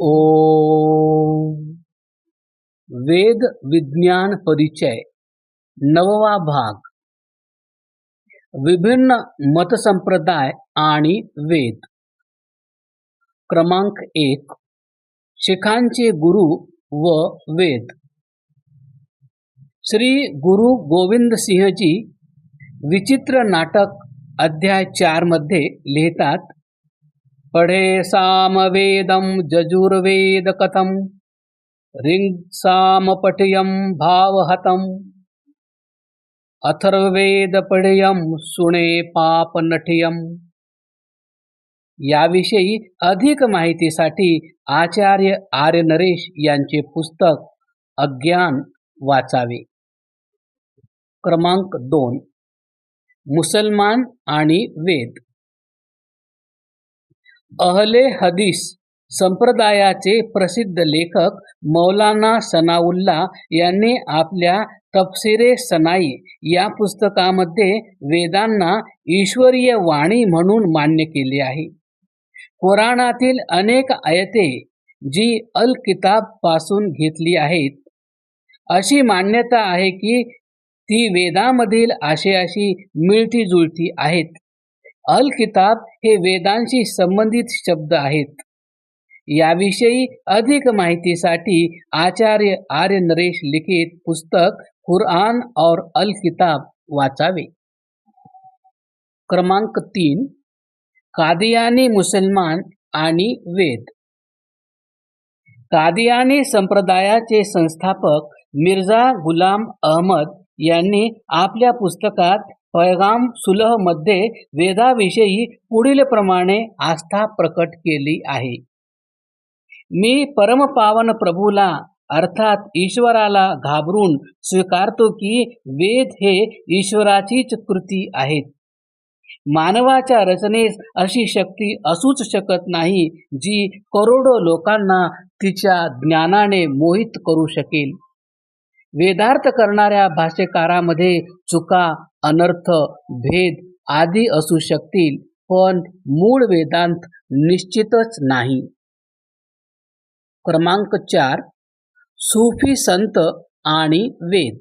ओ वेद विज्ञान परिचय नववा भाग। विभिन्न मतसंप्रदाय आणि वेद। क्रमांक एक शिखांचे गुरु व वेद। श्री गुरु गोविंद सिंहजी विचित्र नाटक अध्याय चारमध्ये लिहितात पढे सामवेदं जजुर्वेद कथं? रिंग सामपठयं भावहतम् अथर्ववेद सुणे पापनठयम् याविषयी अधिक माहितीसाठी आचार्य आर्य नरेश यांचे पुस्तक अज्ञान वाचावे. क्रमांक दोन. मुसलमान आणि वेद. अहले हदीस संप्रदायाचे प्रसिद्ध लेखक मौलाना सनाउल्ला यांनी आपल्या तपसिरे सनाई या पुस्तकामध्ये वेदांना ईश्वरीय वाणी म्हणून मान्य केले आहे. पुराणातील अनेक आयते जी अल किताबपासून घेतली आहेत अशी मान्यता आहे की ती वेदामधील आशयाशी मिळती जुळती आहेत. अल किताब हे वेदांशी संबंधित शब्द आहेत. याविषयी अधिक माहितीसाठी आचार्य आर्य नरेश लिखित पुस्तक कुरआन और अल किताब वाचावे. क्रमांक तीन कादियानी मुसलमान आणि वेद. कादियानी संप्रदायाचे संस्थापक मिर्झा गुलाम अहमद यांनी आपल्या पुस्तकात पैगाम सुलहमध्ये वेदाविषयी पुढील प्रमाणे आस्था प्रकट केली आहे. मी परमपावन प्रभूला अर्थात ईश्वराला घाबरून स्वीकारतो की वेद हे ईश्वराचीच कृती आहेत. मानवाच्या रचनेस अशी शक्ती असूच शकत नाही जी करोडो लोकांना तिच्या ज्ञानाने मोहित करू शकेल. वेदार्थ करणाऱ्या भाष्यकारामध्ये चुका अनर्थ भेद आदी असू शकतील पण मूळ वेदांत निश्चितच नाही. क्रमांक चार सूफी संत आणि वेद.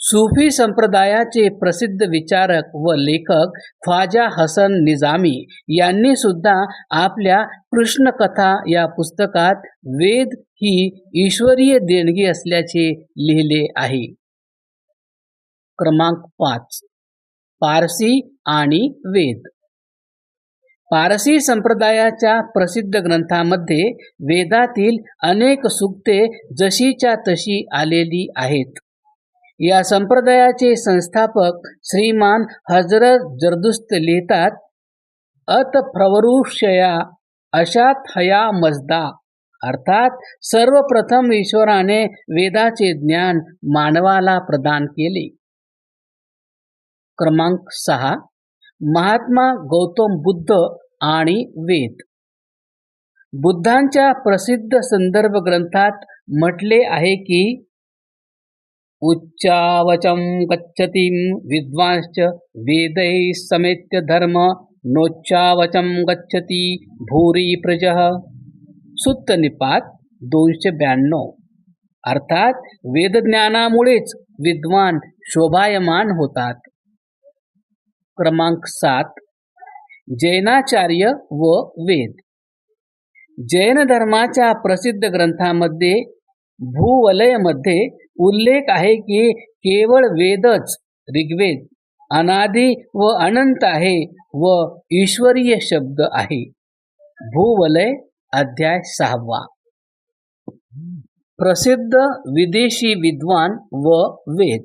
सूफी संप्रदायाचे प्रसिद्ध विचारक व लेखक ख्वाजा हसन निजामी यांनी सुद्धा आपल्या कृष्णकथा या पुस्तकात वेद ही ईश्वरीय देणगी असल्याचे लिहिले आहे. क्रमांक पाच. पारसी आणि वेद. पारसी संप्रदायाच्या प्रसिद्ध ग्रंथामध्ये वेदातील अनेक सुक्ते जशीच्या तशी आलेली आहेत. या संप्रदायाचे संस्थापक श्रीमान हजरत जरदुस्त लिहितात अत प्रवरुषया अशात हया मजदा. अर्थात सर्वप्रथम ईश्वराने वेदाचे ज्ञान मानवाला प्रदान केले. क्रमांक सहा महात्मा गौतम बुद्ध आणि वेद. बुद्धांच्या प्रसिद्ध संदर्भ ग्रंथात म्हटले आहे की उच्चावचं गच्छतीं विद्वांश्च वेदै समेत्य धर्म नोच्चावचं गच्छती भूरी प्रजः. सुत्तनिपात दोनशे ब्याण्णव. अर्थात वेदज्ञानामुळेच विद्वान शोभायमान होतात. क्रमांक सात जैनाचार्य व वेद. जैन धर्माच्या प्रसिद्ध ग्रंथामध्ये भूवलयमध्ये उल्लेख आहे की केवळ वेदच ऋग्वेद अनादी व अनंत आहे व ईश्वरीय शब्द आहे. भूवलय अध्याय सहावा. प्रसिद्ध विदेशी विद्वान व वेद.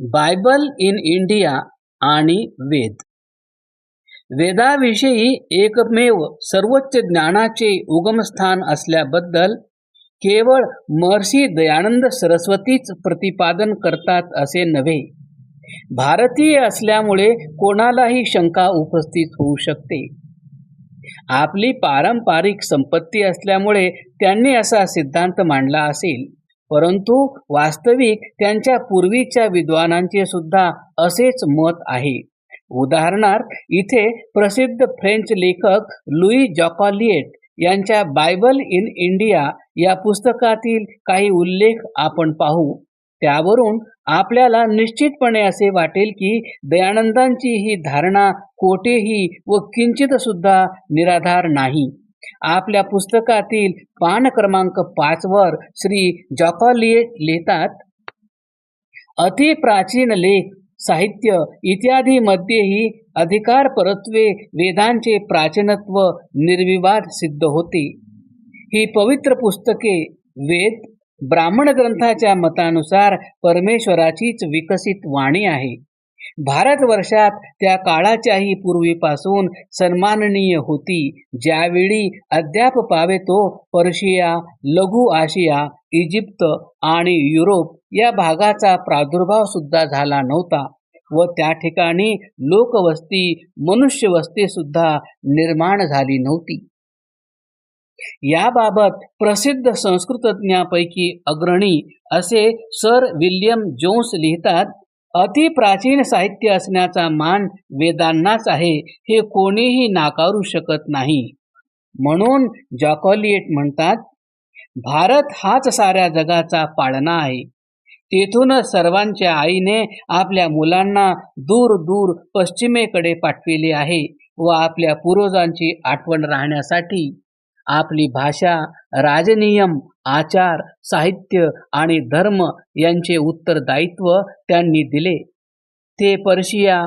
बायबल इन इंडिया आणि वेद. वेदाविषयी एकमेव सर्वोच्च ज्ञानाचे उगमस्थान असल्याबद्दल केवळ महर्षी दयानंद सरस्वतीच प्रतिपादन करतात असे नव्हे. भारतीय असल्यामुळे कोणालाही शंका उपस्थित होऊ शकते. आपली पारंपरिक संपत्ती असल्यामुळे त्यांनी असा सिद्धांत मांडला असेल. परंतु वास्तविक त्यांच्या पूर्वीच्या विद्वानांचे सुद्धा असेच मत आहे. उदाहरणार्थ इथे प्रसिद्ध फ्रेंच लेखक लुई जॉकॉलिएट यांच्या बायबल इन इंडिया या पुस्तकातील काही उल्लेख आपण पाहू. त्यावरून आपल्याला निश्चितपणे असे वाटेल की दयानंदांची ही धारणा कोठेही व किंचित सुद्धा निराधार नाही. आपल्या पुस्तकातील पान क्रमांक पाच वर श्री जॉकॉलिएट लिहितात अति प्राचीन लेख साहित्य इत्यादी मध्येही अधिकार परत्वे वेदांचे प्राचीनत्व निर्विवाद सिद्ध होते. ही पवित्र पुस्तके वेद ब्राह्मण ग्रंथाच्या मतानुसार परमेश्वराचीच विकसित वाणी आहे. भारतवर्षात त्या काळाच्याही पूर्वीपासून सन्माननीय होती. ज्यावेळी अद्याप पावेतो पर्शिया लघु आशिया इजिप्त आणि युरोप या भागाचा प्रादुर्भाव सुद्धा झाला नव्हता व त्या ठिकाणी लोकवस्ती मनुष्यवस्ती सुद्धा निर्माण झाली नव्हती. याबाबत प्रसिद्ध संस्कृतज्ञापैकी अग्रणी असे सर विल्यम जोन्स लिहितात अति प्राचीन साहित्य असण्याचा मान वेदांनाच आहे हे कोणीही नाकारू शकत नाही. म्हणून जॉकॉलिएट म्हणतात भारत हाच साऱ्या जगाचा पाळणा आहे. तेथूनच सर्वांच्या आईने आपल्या मुलांना दूर दूर पश्चिमेकडे पाठविले आहे व आपल्या पूर्वजांची आठवण राहण्यासाठी आपली भाषा राजनियम आचार साहित्य आणि धर्म यांचे उत्तरदायित्व त्यांनी दिले. ते पर्शिया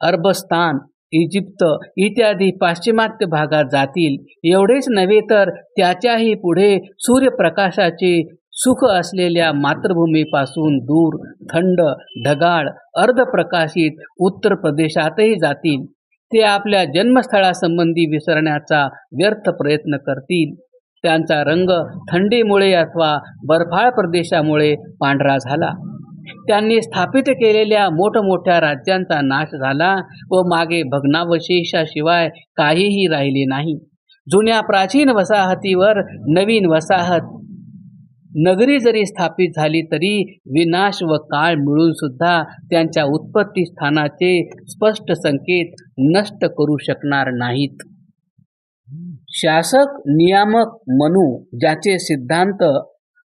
अरबस्तान इजिप्त इत्यादी पाश्चिमात्य भागात जातील. एवढेच नव्हे तर त्याच्याही पुढे सूर्यप्रकाशाचे सुख असलेल्या मातृभूमीपासून दूर थंड ढगाळ अर्धप्रकाशित उत्तर प्रदेशातही जातील. ते आपल्या जन्मस्थळासंबंधी विसरण्याचा व्यर्थ प्रयत्न करतील. त्यांचा रंग थंडीमुळे अथवा बर्फाळ प्रदेशामुळे पांढरा झाला. त्यांनी स्थापित केलेल्या मोठमोठ्या राज्यांचा नाश झाला व मागे भग्नावशेषाशिवाय काहीही राहिले नाही. जुन्या प्राचीन वसाहतीवर नवीन वसाहत नगरी जरी स्थापित झाली तरी विनाश व काळ मिळून सुद्धा त्यांच्या उत्पत्ती स्थानाचे स्पष्ट संकेत नष्ट करू शकणार नाहीत. शासक नियामक मनू ज्याचे सिद्धांत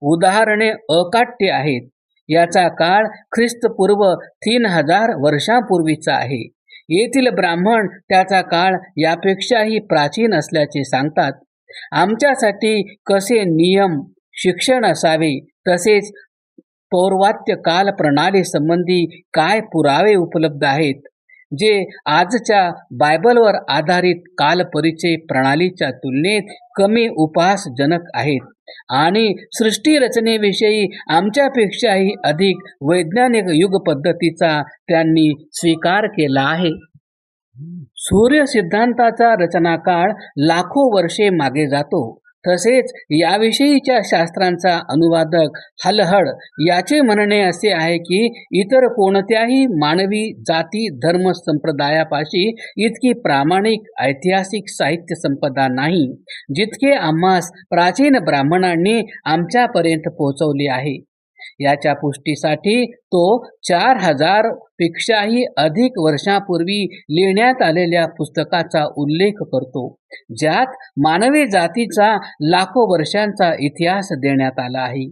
उदाहरणे अकाट्य आहेत याचा काळ ख्रिस्तपूर्व तीन हजार वर्षांपूर्वीचा आहे. येथील ब्राह्मण त्याचा काळ यापेक्षाही प्राचीन असल्याचे सांगतात. आमच्यासाठी कसे नियम शिक्षण असावे तसेच पौर्वात्य काल प्रणाली संबंधी काय पुरावे उपलब्ध आहेत? जे आजच्या बायबलवर आधारित कालपरिचय प्रणालीच्या तुलनेत कमी उपासजनक आहेत. आणि सृष्टी रचनेविषयी आमच्यापेक्षाही अधिक वैज्ञानिक युग पद्धतीचा त्यांनी स्वीकार केला आहे. सूर्य सिद्धांताचा रचनाकाळ लाखो वर्षे मागे जातो. तसेच याविषयीच्या शास्त्रांचा अनुवादक हलहड याचे म्हणणे असे आहे की इतर कोणत्याही मानवी जाती धर्म संप्रदायापाशी इतकी प्रामाणिक ऐतिहासिक साहित्य संपदा नाही जितके आम्हास प्राचीन ब्राह्मणांनी आमच्यापर्यंत पोहोचवले आहे. याच्या पुष्टीसाठी तो चार हजार पेक्षाही अधिक वर्षापूर्वी लिहिण्यात आलेल्या पुस्तकाचा उल्लेख करतो ज्यात मानवी जातीचा लाखो वर्षांचा इतिहास देण्यात आला आहे.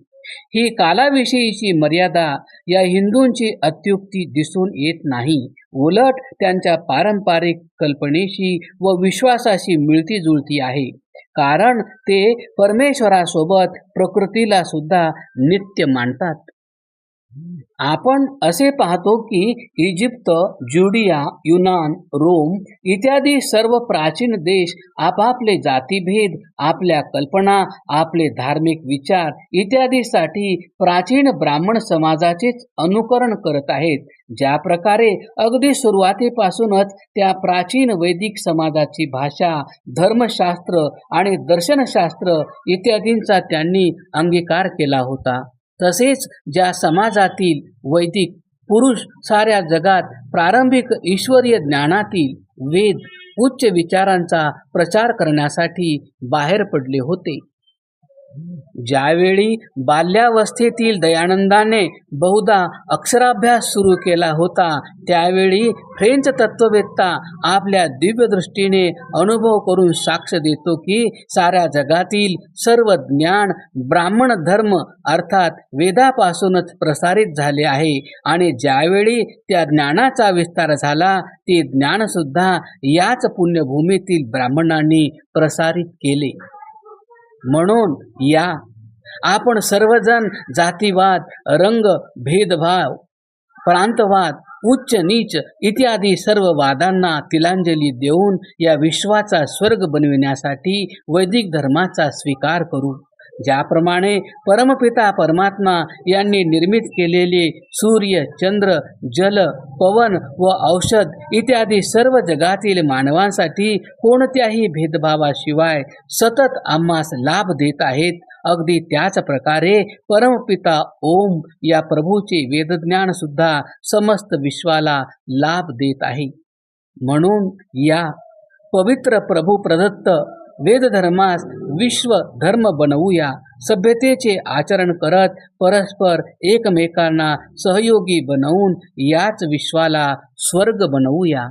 ही कालाविषयीची मर्यादा या हिंदूंची अत्युक्ती दिसून येत नाही उलट त्यांच्या पारंपरिक कल्पनेशी व विश्वासाशी मिळती जुळती आहे. कारण ते परमेश्वरासोबत प्रकृतीला सुद्धा नित्य मानतात. आपण असे पाहतो की इजिप्त ज्युडिया युनान रोम इत्यादी सर्व प्राचीन देश आपापले जातीभेद आपल्या कल्पना आपले धार्मिक विचार इत्यादीसाठी प्राचीन ब्राह्मण समाजाचेच अनुकरण करत आहेत. ज्या प्रकारे अगदी सुरुवातीपासूनच त्या प्राचीन वैदिक समाजाची भाषा धर्मशास्त्र आणि दर्शनशास्त्र इत्यादींचा त्यांनी अंगीकार केला होता. तसेच ज्या समाजातील वैदिक पुरुष साऱ्या जगात प्रारंभिक ईश्वरीय ज्ञानातील वेद उच्च विचारांचा प्रचार करण्यासाठी बाहेर पडले होते. ज्यावेळी बाल्यावस्थेतील दयानंदाने बहुधा अक्षराभ्यास सुरू केला होता त्यावेळी फ्रेंच तत्ववेत्ता आपल्या दिव्यदृष्टीने अनुभव करून साक्ष देतो की साऱ्या जगातील सर्व ज्ञान ब्राह्मण धर्म अर्थात वेदापासूनच प्रसारित झाले आहे आणि ज्यावेळी त्या ज्ञानाचा विस्तार झाला ते ज्ञानसुद्धा याच पुण्यभूमीतील ब्राह्मणांनी प्रसारित केले. म्हणून या. आपण सर्वजण जातीवाद रंग भेदभाव प्रांतवाद उच्च नीच इत्यादी सर्व वादांना तिलांजली देऊन या विश्वाचा स्वर्ग बनविण्यासाठी वैदिक धर्माचा स्वीकार करू. ज्याप्रमाणे परमपिता परमात्मा यांनी निर्मित केलेले सूर्य चंद्र जल पवन व औषध इत्यादी सर्व जगातील मानवांसाठी कोणत्याही भेदभावाशिवाय सतत आम्हास लाभ देत आहेत. अगदी त्याच प्रकारे परमपिता ओम या प्रभूचे वेदज्ञान सुद्धा समस्त विश्वाला लाभ देत आहे. म्हणून या पवित्र प्रभू प्रदत्त वेदधर्मास विश्व धर्म बनवूया सभ्यतेचे आचरण करत परस्पर एकमेकांना सहयोगी बनवून याच विश्वाला स्वर्ग बनवूया.